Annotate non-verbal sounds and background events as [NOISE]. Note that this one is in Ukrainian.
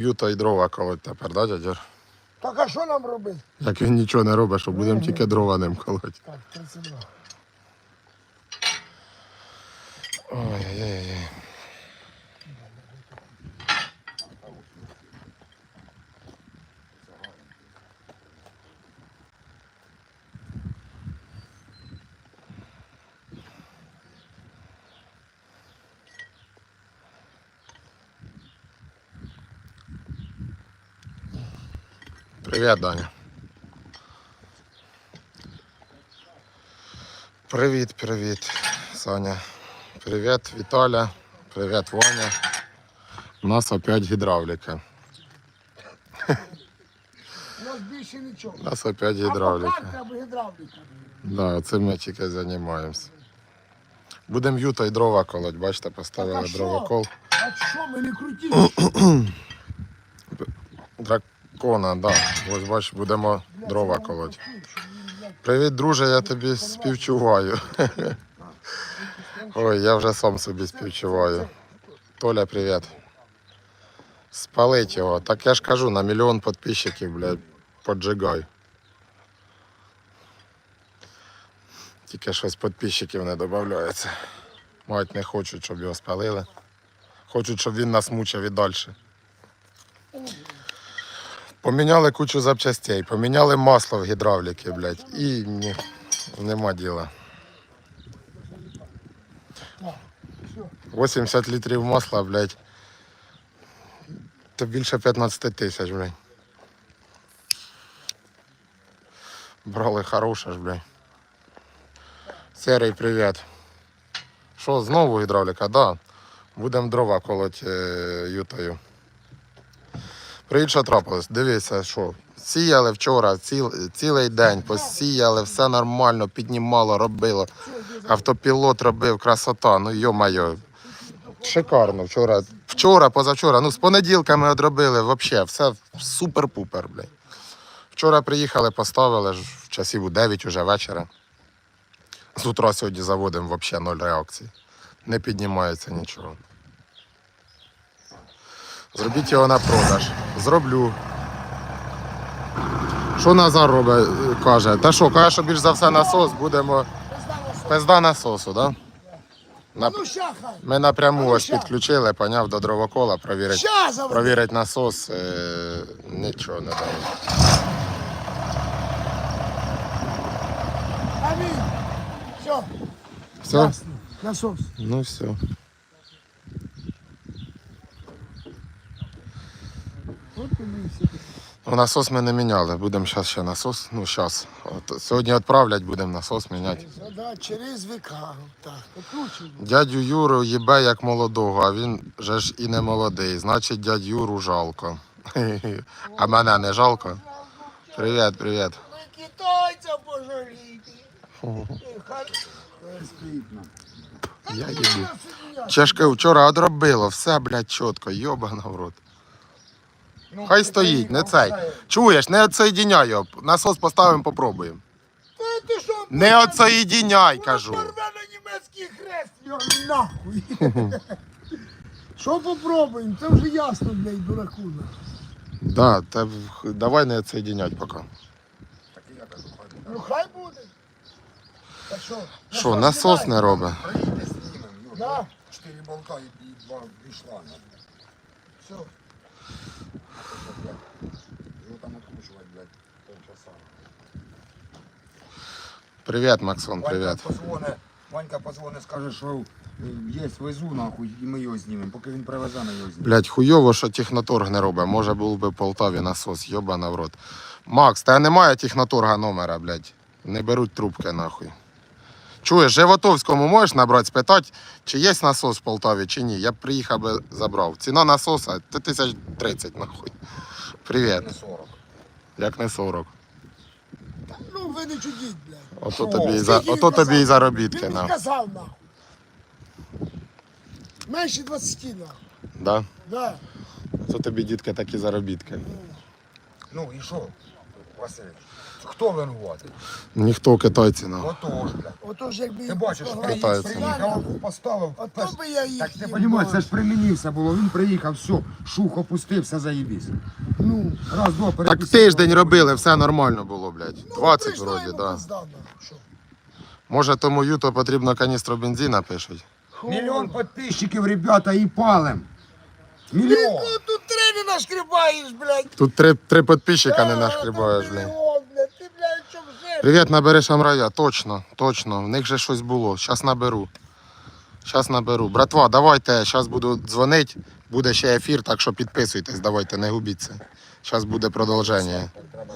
Юта і дрова колоть тепер, да, дядя? Так а що нам робити? Як він нічого не робить, що будемо тільки дрова ним колоть. Так, 32. Ой-ой-ой. Привіт, Даня. Привіт, привіт, Саня. Привіт, Віталя. Привіт, Ваня. У нас опять гідравліка. У нас більше нічого. У нас опять гідравліка. Да, цим ми тільки займаємося. Будемо юта і дрова колоть, бачите, поставили дровокол. А що, ми не круті? Дракона, да. Ось бач, будемо дрова колоть. Привіт, друже, я тобі співчуваю. [LAUGHS] Ой, я вже сам собі співчуваю. Толя, привіт. Спалить його. Так я ж кажу, на мільйон підписчиків, блядь, поджигай. Тільки щось підписчиків не додається. Мать не хочуть, щоб його спалили. Хочуть, щоб він нас мучив і далі. Поміняли кучу запчастей, поміняли масло в гідравліки, блядь, і ні, нема діла. 80 літрів масла, блядь. Це більше 15 тисяч, блядь. Брали хороше ж, блядь. Серий, привіт. Що, знову гідравліка? Да. Будемо дрова колоть е, ютою. Привіт, що трапилось? Дивіться, що сіяли вчора ціл, цілий день, посіяли, все нормально, піднімало, робило. Автопілот робив, красота, ну йо-майо. Шикарно. Вчора, вчора, позавчора, ну з понеділка ми одробили, взагалі, все супер-пупер, блядь. Вчора приїхали, поставили в часів у 9 уже вечора. З утра сьогодні заводимо взагалі ноль реакцій. Не піднімається нічого. Зробіть його на продаж. Зроблю. Що Назар робить, е, каже? Та що, каже, що більш за все насос будемо. Пизда насосу, так? Да? Ну. Ми напряму ну, ось підключили, поняв до дровокола, провірить, провірить насос, е... нічого не. Все, Все? Насос. Ну все. От тобі і все. Ну, насос ми не міняли, будемо зараз ще насос. Ну, зараз. От, сьогодні відправлять, будемо насос міняти. Да, через віка. Так. Дядю Юру їбе як молодого, а він же ж і не молодий. Значить, дядь Юру жалко. [LAUGHS] А мене не жалко. Привіт, привіт. Ви китайця пожалійте. Я їду. Чешки вчора одробило, все, блядь, чітко, йобана в рот. Хай стоїть, не цей. Чуєш, не отсоєдіняй його. Насос поставимо, попробуємо. Та ти що? Не отсоєдіняй, кажу. Порве німецький хрест, його нахуй. [LAUGHS] Що попробуємо? Це вже ясно, блядь, дураку. Да, та в- давай не отсоєдінять поки. Ну хай буде. Та що? Що, насос не робить? Проїдьте знімем, Юр. Да. Чотири болта і і два війшла. Все. Його там откручувати, блядь, полчаса. Привіт, Максон, Ванька привіт. позвоне, Ванька позвоне, скаже, що е, є, везу нахуй, і ми його знімемо. Поки він привезе, ми його знімемо. Блять, хуйово, що техноторг не робить. Може був би в Полтаві насос, йобана в рот. Макс, та немає техноторга номера, блядь. Не беруть трубки нахуй. Чуєш, Животовському можеш набрати, спитати, чи є насос в Полтаві, чи ні. Я б приїхав би забрав. Ціна насоса це тисяч тридцять нахуй. Привіт. Не 40. Як не 40. Та, Ну ви не чудіть, блядь. Ото тобі, і за, Скільки він ото тобі і заробітки. Він не На. нахуй. Менше 20 нахуй. Да? Да. Ото тобі, дітки, такі заробітки. Ну і що? Василь. Хто винуватий? Ніхто китайці на. Отож, блядь. Ото ж якби Ти бачиш, Китайці. приїхав, поставив. А то би я їх Так ти розумієш, це ж при мені все було. Він приїхав, все, шух опустився, заїбісь. Ну, Раз, два, Так переписав. тиждень робили, все нормально було, блядь. 20 прийшла вроді, йому да. пизда, ну, що? Може тому юто потрібно каністру бензина пишуть. Мільйон підписчиків, ребята, і палим. Мільйон. ну, тут три не нашкрібаєш, блядь. Тут три, три підписчика не нашкрібаєш, мільйон, блядь. Ти, блядь, що вже? Привіт, набереш Амрая, точно, точно. В них же щось було. Щас наберу. Щас наберу. Братва, давайте, зараз буду дзвонити. Буде ще ефір, так що підписуйтесь, давайте, не губіться. Зараз буде продовження. Треба.